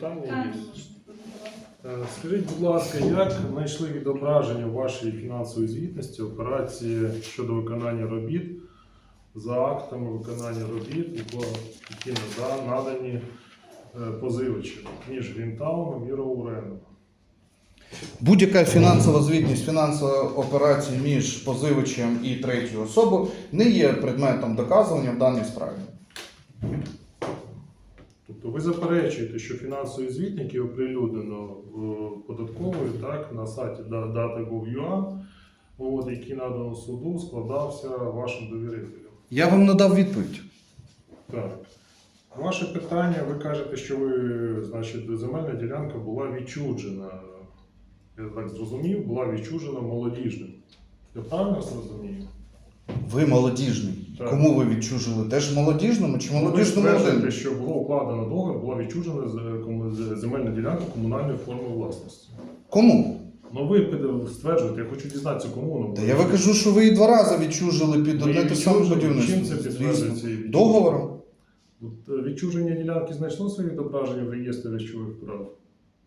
питання є? Е, Скажіть, будь ласка, як знайшли відображення в вашій фінансовій звітності операції щодо виконання робіт за актами виконання робіт, які- які нада- надані е, позивачем між Грінтауном і Роуреном? Будь-яка фінансова звітність, фінансова операція між позивачем і третьою особою не є предметом доказування в даній справі. Тобто ви заперечуєте, що фінансові звітники оприлюднено в податкової так, на сайті data.gov.ua, от, який надано суду, складався вашим довірителем. Я вам надав відповідь. Так. Ваше питання, ви кажете, що ви, значить, земельна ділянка була відчуджена. Я так зрозумів, була відчужена молодіжним. Я правильно зрозумів? Ви молодіжний. Так. Кому ви відчужили? Теж молодіжному чи Ви молодіжному стверджуєте, один? що було укладено договір, була відчужена з- кому- з- земельна ділянка комунальної форми власності. Кому? Ну ви під- стверджуєте, я хочу дізнатися, кому воно Та я ви кажу, що ви і два рази відчужили під Ви одне те саме відчужили? будівництво. Чим це підтверджується? Звісно. Договором. От, е, Відчуження ділянки знайшло своє відображення в реєстрі речових прав?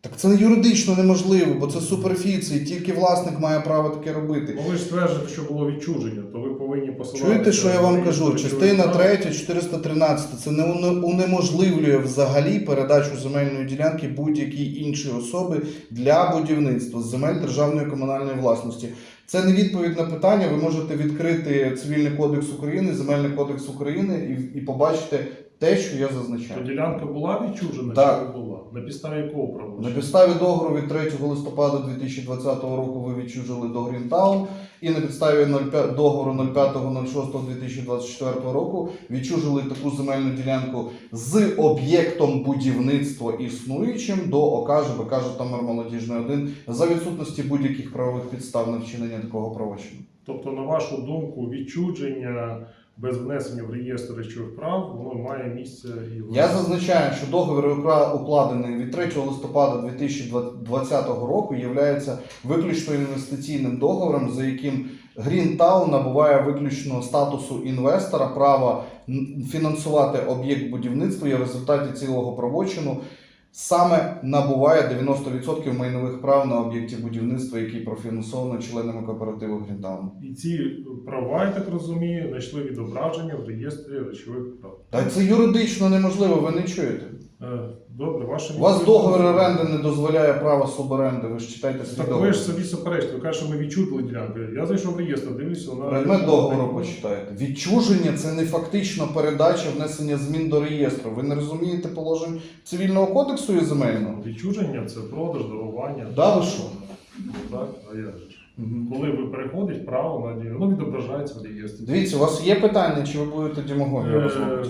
Так це юридично неможливо, бо це суперфіції, тільки власник має право таке робити. Ну ви ж стверджуєте, що було відчуження, то ви повинні посилатися. Чуєте, що я вам кажу? Частина речових прав. 3, 413 це не унеможливлює взагалі передачу земельної ділянки будь-якій іншій особи для будівництва з земель державної комунальної власності. Це не відповідь на питання. Ви можете відкрити Цивільний кодекс України, Земельний кодекс України і, і побачите те, що я То зазначав. ділянка була відчужена Так. чи не була? На підставі якого На підставі договору від 3 листопада 2020 року ви відчужили до Грінтаун, і на підставі 05 договору 05.06.2024 року відчужили таку земельну ділянку з об'єктом будівництва існуючим до ОК ЖБК Житомир Молодіжний 1 за відсутності будь-яких правових підстав на вчинення такого правочину. Тобто, на вашу думку, відчуження без внесення в реєстр речових прав, воно має місце і в Я зазначаю, що договір укладений від 3 листопада 2020 року є виключно інвестиційним договором, за яким Грінтаун набуває виключно статусу інвестора, права фінансувати об'єкт будівництва і в результаті цілого правочину саме набуває 90% майнових прав на об'єкті будівництва, які профінансовано членами кооперативу Грінтаун. І ці права, я так розумію, знайшли відображення в реєстрі речових прав. Та це юридично неможливо, ви не чуєте. Е, Добре, ваше У вас договір оренди не дозволяє права суборенди, ви ж читайте свій Так договір. ви ж собі суперечите, ви кажете, що ми відчутили ділянку. Я зайшов в реєстр, дивлюся на Предмет договору почитайте. Відчуження це не фактично передача внесення змін до реєстру. Ви не розумієте положень цивільного кодексу і земельного? Відчуження це продаж, дарування. Да, ви що? Так, а я ж. Мгм. Коли ви переходить право на дію, воно відображається в реєстрі. Дивіться, у вас є питання, чи ви будете демагогію Е?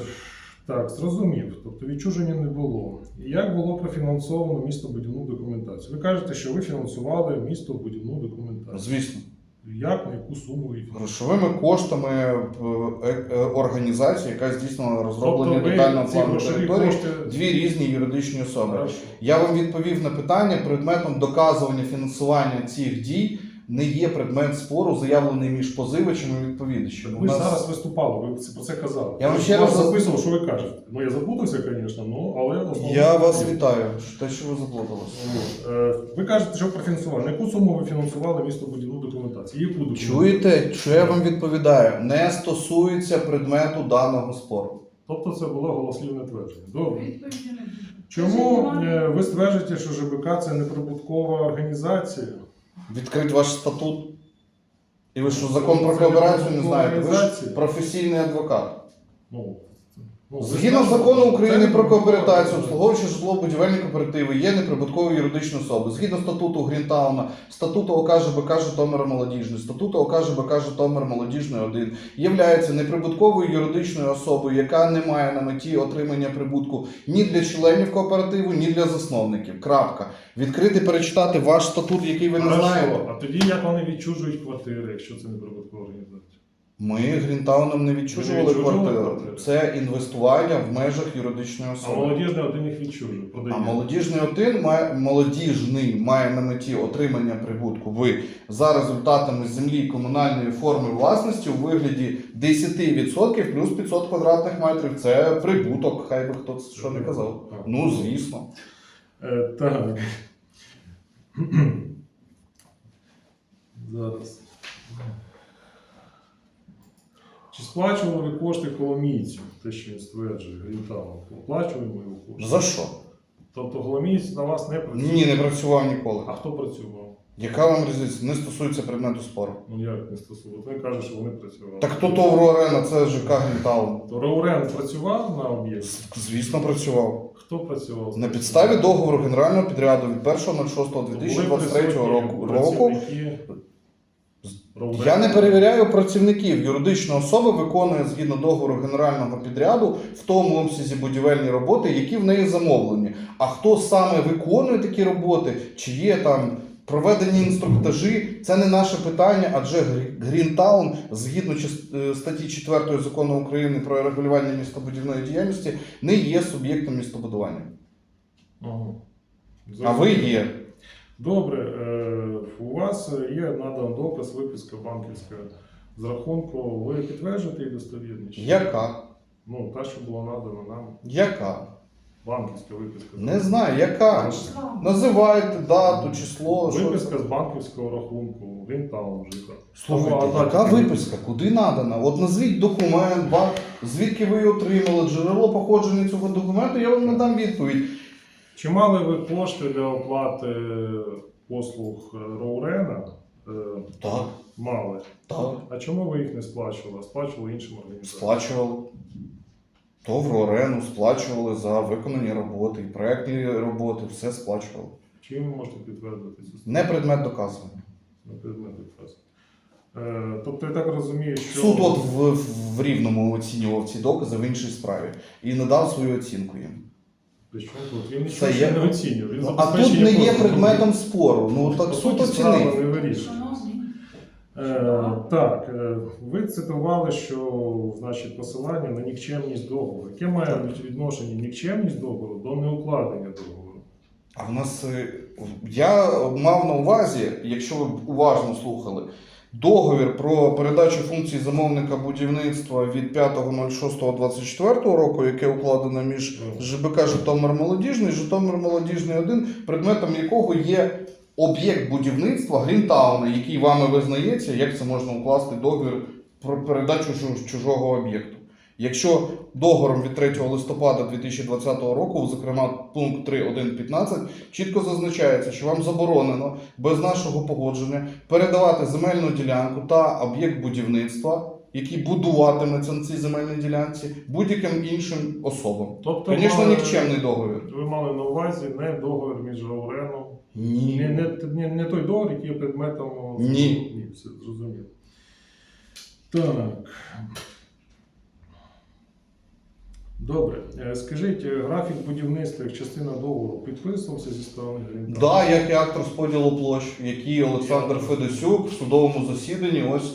Так, зрозумів. Тобто відчуження не було. І як було профінансовано містобудівну документацію? Ви кажете, що ви фінансували містобудівну документацію. Звісно, Як, на яку суму ви фінансували? грошовими коштами е, е, е, організації, яка здійснила розроблення Тобто ви детального ці плану грошові території, кошти... дві різні юридичні особи. Хорошо. Я вам відповів на питання предметом доказування фінансування цих дій не є предмет спору, заявлений між позивачем і відповідачем. Ви нас- зараз виступали, ви це- про це казали. Я вам ще раз- записував, що ви кажете. Ну я запутався, звісно, ну але основно. Я вас вітаю, що те, що ви заплуталися. Е, Ви кажете, що профінансували. На яку суму ви фінансували містобудівну документацію? Яку документацію? Чуєте, що я вам відповідаю? Не стосується предмету даного спору. Тобто це було голослівне твердження. Добре. Чому е, ви стверджуєте, що ЖБК це неприбуткова організація? Відкрить ваш статут. І ви що, закон про кооперацію не знаєте? Ви ж професійний адвокат. Ну, Згідно закону України про кооперацію, обслуговуючи житлово-будівельні кооперативи є неприбуткові юридичні особи. Згідно статуту Грінтауна, статуту ОК ЖБК Житомир Молодіжний, статуту ОК ЖБК Житомир Молодіжний 1 являється неприбутковою юридичною особою, яка не має на меті отримання прибутку ні для членів кооперативу, ні для засновників. Крапка. Відкрити перечитати ваш статут, який ви не знаєте. А тоді як вони відчужують квартири, якщо це неприбуткова організація? Ми Грінтауном не відчужували квартиру. Це інвестування в межах юридичної А особи. молодіжний один їх відчужує. А молодіжний один має молодіжний має на меті отримання прибутку ви за результатами землі комунальної форми власності у вигляді 10% плюс 500 квадратних метрів. Це прибуток, хай би хто що не казав. Ну звісно. Е, так. Зараз. Чи сплачували ви кошти коломійцю? Те, що він стверджує, Грінтаун. Оплачуємо його кошти? За що? Тобто Голомієць на вас не працює? Ні, не працював ніколи. А хто працював? Яка вам різниця? Не стосується предмету спору. Ну як не стосується? Він каже, що вони працювали. Так то Товро Арена, це ЖК Грінтаун. То Раурен працював на об'єкті? Звісно, працював. Хто працював? На підставі договору генерального підряду від Були 1.06.2023 року, Я не перевіряю працівників. Юридична особа виконує згідно договору генерального підряду в тому обсязі будівельні роботи, які в неї замовлені. А хто саме виконує такі роботи, чи є там проведені інструктажі, це не наше питання, адже Грінтаун, згідно е, статті 4 закону України про регулювання містобудівної діяльності, не є суб'єктом містобудування. Ага. А ви є. Добре, е, у вас є надан доказ, виписка банківська з рахунку. Ви підтверджуєте її достовірність? Яка? Ну, та, що була надана нам, Яка? банківська виписка. Не знаю, яка? Називайте дату, число. Виписка з банківського рахунку, Грінтаун ЖК. Слухайте, Або, а, яка виписка? Куди надана? От назвіть документ, звідки ви її отримали, джерело походження цього документу, я вам надам відповідь. Чи мали ви кошти для оплати послуг Роурена? Е, Так, Мали. так. А чому ви їх не сплачували? А Сплачували іншим організаціям? Сплачували. То в Рорену сплачували за виконані роботи, і проектні роботи, все сплачували. Чим ви можете підтвердити цю Не предмет доказування. на предмет відказу? Е, тобто я так розумію, що Суд от в, в рівному оцінював ці докази в іншій справі і надав свою оцінку їм. При тут? Він Це нічого ще є- не оцінює. Він А тут не є предметом спору. Ну По так суд суті, справа оцінив. не вирішує. Е, так, е, ви цитували, що значить посилання на нікчемність договору. Яке має відношення нікчемність договору до неукладення договору? А в нас е, я мав на увазі, якщо ви уважно слухали, договір про передачу функцій замовника будівництва від 5.06.24 року, яке укладено між ЖБК Житомир Молодіжний Житомир Молодіжний 1, предметом якого є об'єкт будівництва Грінтауна, який вами визнається, як це можна укласти договір про передачу чужого об'єкту. Якщо договором від 3 листопада 2020 року, зокрема пункт 3.1.15, чітко зазначається, що вам заборонено без нашого погодження передавати земельну ділянку та об'єкт будівництва, який будуватиметься на цій земельній ділянці, будь-яким іншим особам. Тобто, Звісно, мали- нікчемний договір. ви мали на увазі не договір між Рауреном, не, Ні. не, не, не той договір, який є предметом. Ні. Ні, все зрозуміло. Так. Добре. Е, Скажіть, е, графік будівництва як частина договору підписувався зі сторони Грінтауна? Да, як і акт розподілу площ, який Олександр Федосюк в судовому засіданні ось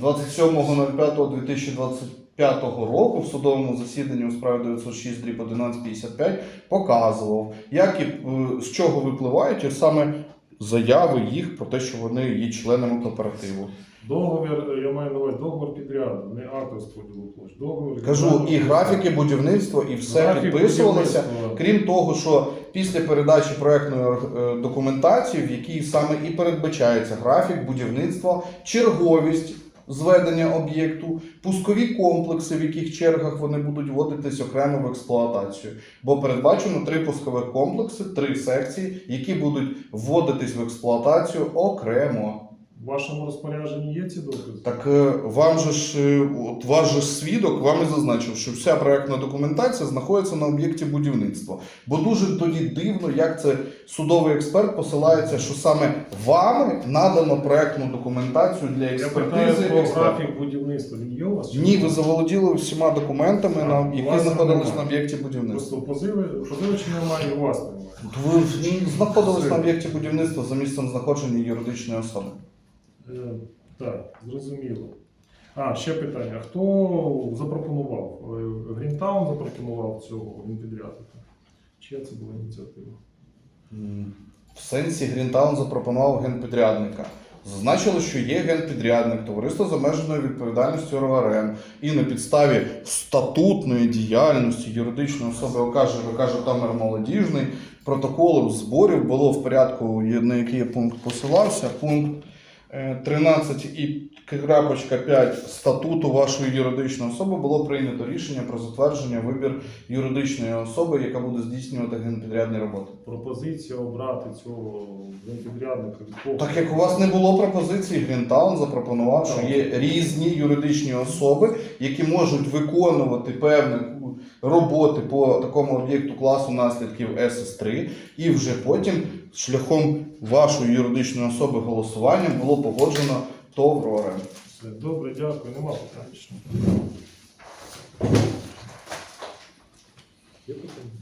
27.05.2025 року в судовому засіданні у справі 906 дріб 1155 показував, як і е, з чого випливають саме заяви їх про те, що вони є членами кооперативу. Договір, я маю на увазі договір підряду, не акт розподілу площ. Договір Кажу, і графіки будівництва, і все Графік підписувалося. будівництва. Крім того, що після передачі проектної е, документації, в якій саме і передбачається графік будівництва, черговість зведення об'єкту, пускові комплекси, в яких чергах вони будуть вводитись окремо в експлуатацію. Бо передбачено три пускових комплекси, три секції, які будуть вводитись в експлуатацію окремо. В вашому розпорядженні є ці докази? Так е, вам же ж е, от ваш же ж свідок вам і зазначив, що вся проектна документація знаходиться на об'єкті будівництва. Бо дуже тоді дивно, як це судовий експерт посилається, що саме вами надано проектну документацію для Я питаю експертизи. про експерта. графік будівництва. Він є у вас? чи Ні, ви заволоділи всіма документами, А, на які вас знаходились немає. на об'єкті будівництва. Просто позиви, позивачі немає, і у вас немає. Ви ж знаходились на об'єкті будівництва за місцем знаходження юридичної особи. Е, Так, зрозуміло. А, ще питання. Хто запропонував? Е, Грінтаун запропонував цього генпідрядника? Чия це була ініціатива? В сенсі Грінтаун запропонував генпідрядника. Зазначили, що є генпідрядник, товариство з обмеженою відповідальністю РОРМ, і на підставі статутної діяльності юридичної особи ОКАЖ ЖК Житомир Молодіжний протоколом зборів було в порядку, на який пункт посилався. Пункт 13 і крапочка 5 статуту вашої юридичної особи було прийнято рішення про затвердження вибір юридичної особи, яка буде здійснювати генпідрядні роботи. Пропозиція обрати цього підрядника від кого? Так як у вас не було пропозиції, Грінтаун запропонував, що є різні юридичні особи, які можуть виконувати певні роботи по такому об'єкту класу наслідків СС3, і вже потім шляхом вашої юридичної особи голосуванням було погоджено ТОВ РОРЕМ. Все, Добре, дякую, нема питань. Є питання?